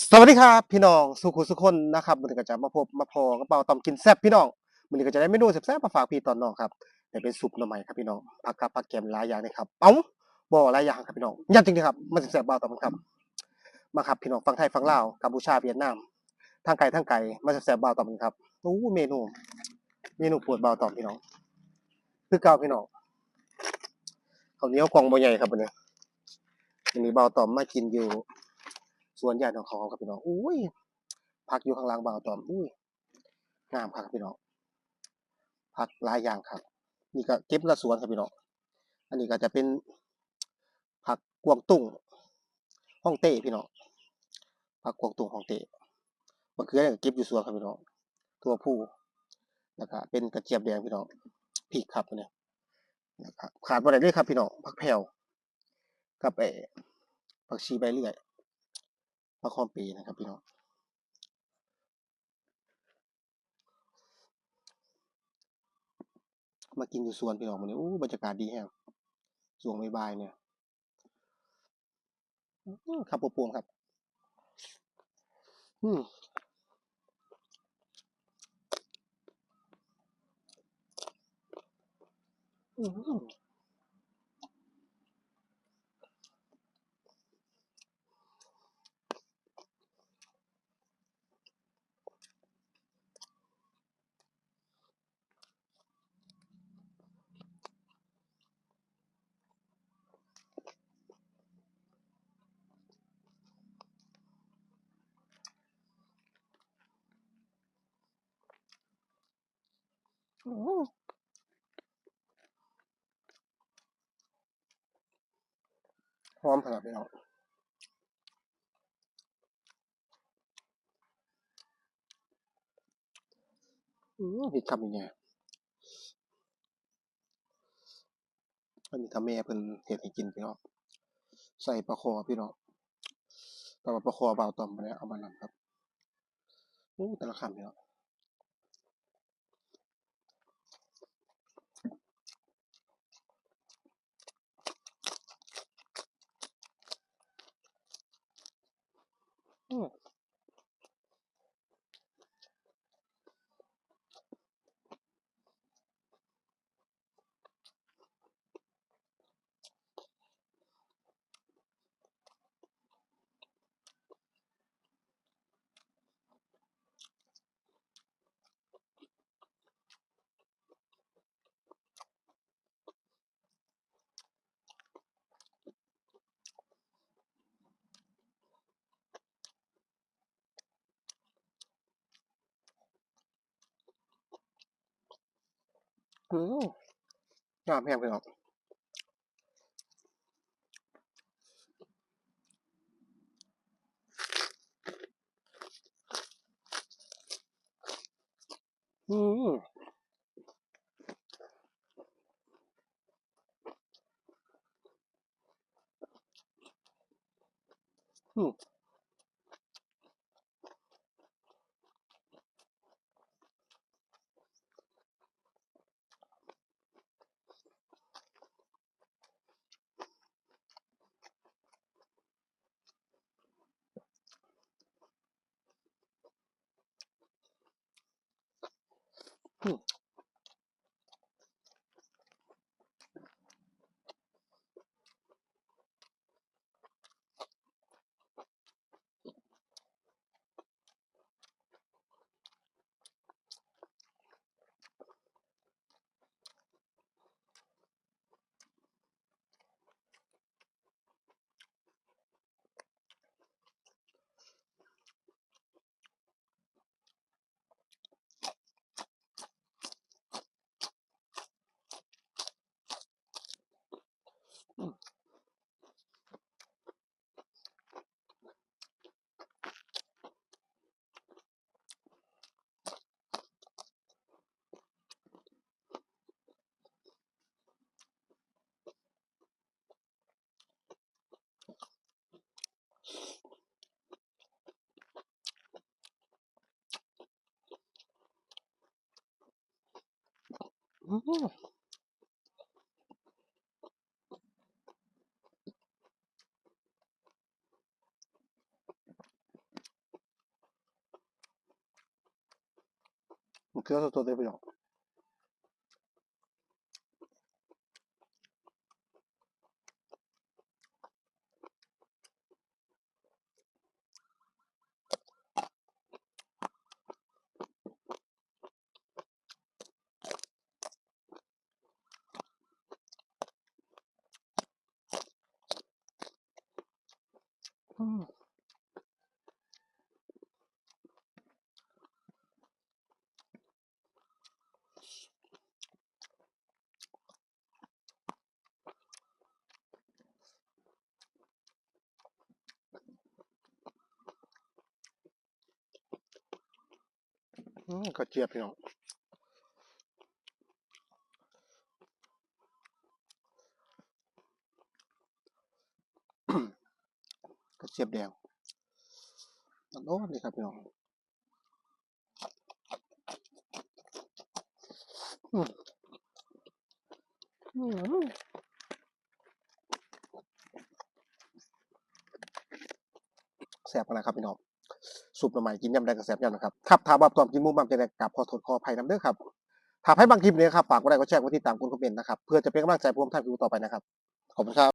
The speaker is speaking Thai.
สวัสดีครับพี่น้องสุขุสุคนนะครับวันนี้ก็จะมาพบมาพอกับเป๋าตอมกินแซ่บพี่น้องวันนี้ก็จะได้เมนูแซ่บๆมาฝากพี่ตอนน้องครับแต่เป็นซุปหน่อไม้ครับพี่น้องผักกับผักแกมหลายอย่างเลยครับเอ้าบ่หลายอย่างครับพี่น้องยัดจริงๆครับมันแซ่บๆเบาตอมครับ มาครับพี่น้องฝั่งไทยฝั่งลาวกัมพูชาเวียดนามทางไกลทางไกลมาแซ่บๆเบาตอมครับโอ้เมนู เมนูปวดเบาตอมพี่น้อง คือเก่าพี่น้องข้าเนียวกองบ่ใหญ่ครับวันนี้วันนี้เบาตอมมากินอยู่ สวนใหญ่ของเขาครับพี่น้องอุ้ยพักอยู่ข้างล่างบาวตอมอุ้ยงามครับพี่น้องพักหลายอย่างครับ นี่ก็เก็บละสวนครับพี่น้องอันนี้ก็จะเป็นผักกวางตุ้งห้องเต้พี่น้องผักกวางตุ้งห้องเต้มะเขือเนี่ยก็เก็บอยู่สวนครับพี่น้องตัวผู้แล้วก็เป็นกระเจี๊ยบแดงพี่น้องพริกครับเนี่ยนะครับขาดบ่ได้เลยครับพี่น้องผักแพรวกับเออผักชีใบเลื่อย พระคอมปีนะครับพี่น้องมากินอยู่สวนพี่น้องวันนี้อู้บรรยากาศดีแฮะสวงบายเนี่ยอื้อครับปวงครับ อืมอืม อืมหอมขนาดพี่น้องอืมผิดคำยังไงอันนี้ทำแม่เพิ่นเฮ็ดให้กินพี่น้องใส่ปลาคอพี่น้องแต่ว่าปลาคอเบาตอมไปแล้วเอามานำครับอู้แต่ละคำพี่น้อง อืม อืมงามแฮงพี่น้องอืมอืมอืม อื うんクラフトデビロン。 ลยพี่น้องอืมอืมกระเจี๊ยบพี่น้อง กระเจี๊ยบแดงโอ้นี่ครับพี่น้องอืมอืมแซ่บขนาดครับพี่น้องซุปหน่อไม้กินยำแดงกับแซ่บยำนะครับครับถามว่าตอมกินมูบำจะได้กลับขอโทษขออภัยน้ำเด้อครับถ้าให้บางคลิปนี้ครับฝากกดไลค์กดแชร์กดติดตามกดคอมเมนต์นะครับเพื่อจะเป็นกำลังใจให้ผมทำคลิปต่อไปนะครับขอบคุณครับ